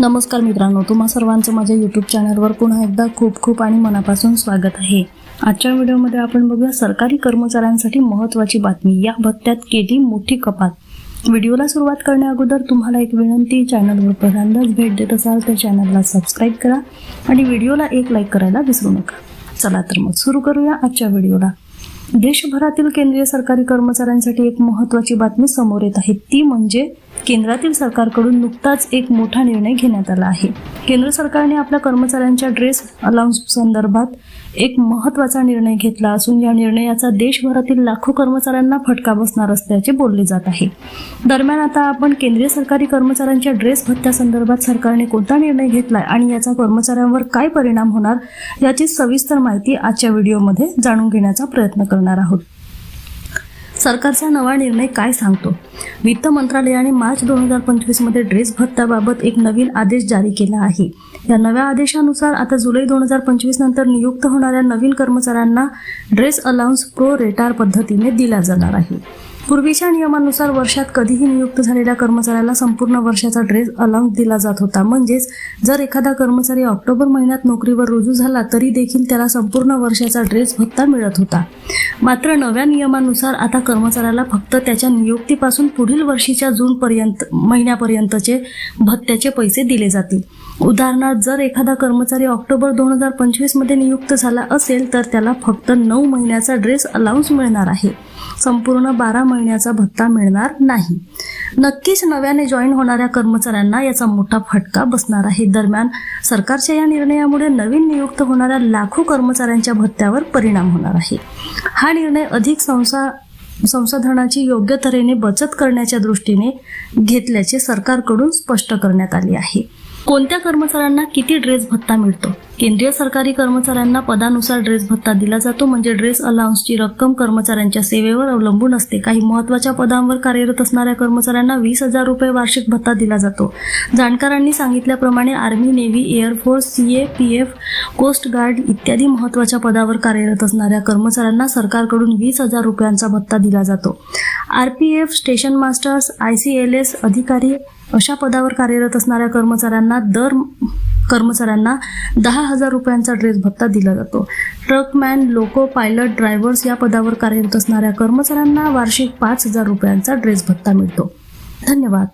नमस्कार मित्रांनो तुम्हा सर्वांचं माझ्या यूट्यूब चॅनलवर पुन्हा एकदा खूप खूप आणि मनापासून स्वागत आहे. आजच्या व्हिडिओमध्ये आपण बघूया सरकारी कर्मचाऱ्यांसाठी महत्त्वाची बातमी. या भत्त्यात केली मोठी कपात. व्हिडिओला सुरुवात करण्याअगोदर तुम्हाला एक विनंती चॅनलवर पहिल्यांदाच भेट देत असाल तर चॅनलला सबस्क्राईब करा आणि व्हिडिओला एक लाईक करायला विसरू नका. चला तर मग सुरू करूया आजच्या व्हिडिओला. देशभरातील केंद्रीय सरकारी कर्मचाऱ्यांसाठी एक महत्त्वाची बातमी समोर येत आहे. ती म्हणजे केंद्रातील सरकारकडून नुकताच एक मोठा निर्णय घेण्यात आला आहे. केंद्र सरकारने आपल्या कर्मचाऱ्यांच्या ड्रेस अलाउन्स संदर्भात एक महत्त्वाचा निर्णय घेतला असून या निर्णयाचा देशभरातील लाखो कर्मचाऱ्यांना फटका बसणार असल्याचे बोलले जात आहे. दरम्यान आता आपण केंद्रीय सरकारी कर्मचाऱ्यांच्या ड्रेस भत्त्यासंदर्भात सरकारने कोणता निर्णय घेतलाय आणि याचा कर्मचाऱ्यांवर काय परिणाम होणार याची सविस्तर माहिती आजच्या व्हिडिओमध्ये जाणून घेण्याचा प्रयत्न करणार आहोत? सरकारचा नवा निर्णय काय सांगतो? वित्त मंत्रालयाने मार्च दोन हजार पंचवीसमध्ये ड्रेस भत्त्याबाबत एक नवीन आदेश जारी केला आहे. या नव्या आदेशानुसार आता जुलै दोन हजार पंचवीस नंतर नियुक्त होणाऱ्या नवीन कर्मचाऱ्यांना ड्रेस अलाउन्स प्रो रेटार पद्धतीने दिला जाणार आहे. पूर्वीच्या नियमानुसार वर्षात कधीही नियुक्त झालेल्या कर्मचाऱ्याला संपूर्ण वर्षाचा ड्रेस अलाउन्स दिला जात होता. म्हणजेच जर एखादा कर्मचारी ऑक्टोबर महिन्यात नोकरीवर रुजू झाला तरी देखील त्याला संपूर्ण वर्षाचा ड्रेस भत्ता मिळत होता. मात्र नव्या नियमानुसार आता कर्मचाऱ्याला फक्त त्याच्या नियुक्तीपासून पुढील वर्षीच्या जूनपर्यंत महिन्यापर्यंतचे भत्त्याचे पैसे दिले जातील. उदाहरणार्थ जर एखादा कर्मचारी ऑक्टोबर दोन हजार पंचवीसमध्ये नियुक्त झाला असेल तर त्याला फक्त नऊ महिन्याचा ड्रेस अलाउन्स मिळणार आहे. संपूर्ण बारा महिन्याचा भत्ता मिळणार नाही. नक्कीच नव्याने जॉईन होणाऱ्या कर्मचाऱ्यांना याचा मोठा फटका बसणार आहे. दरम्यान सरकारच्या या निर्णयामुळे नवीन नियुक्त होणाऱ्या लाखो कर्मचाऱ्यांच्या भत्त्यावर परिणाम होणार आहे. हा निर्णय अधिक संसा संसाधनाची योग्य तऱ्हेने बचत करण्याच्या दृष्टीने घेतल्याचे सरकारकडून स्पष्ट करण्यात आले आहे. कोणत्या कर्मचाऱ्यांना किती ड्रेस भत्ता मिळतो? केंद्रीय सरकारी कर्मचाऱ्यांना पदानुसार ड्रेस भत्ता दिला जातो. म्हणजे ड्रेस अलाउन्सची रक्कम कर्मचाऱ्यांच्या सेवेवर अवलंबून असते. काही महत्त्वाच्या पदांवर कार्यरत असणाऱ्या कर्मचाऱ्यांना वीस हजार रुपये वार्षिक भत्ता दिला जातो. जाणकारांनी सांगितल्याप्रमाणे army navy air force C A P F coast guard इत्यादी महत्त्वाच्या पदावर कार्यरत असणाऱ्या कर्मचाऱ्यांना सरकारकडून वीस हजार रुपयांचा भत्ता दिला जातो. R P F station masters I C L S अधिकारी अशा पदावर कार्यरत असणाऱ्या कर्मचाऱ्यांना दर कर्मचाऱ्यांना दहा हजार रुपयांचा ड्रेस भत्ता दिला जातो. ट्रकमॅन लोको पायलट ड्रायव्हर्स या पदावर कार्यरत असणाऱ्या कर्मचाऱ्यांना वार्षिक पाच हजार रुपयांचा ड्रेस भत्ता मिळतो. धन्यवाद.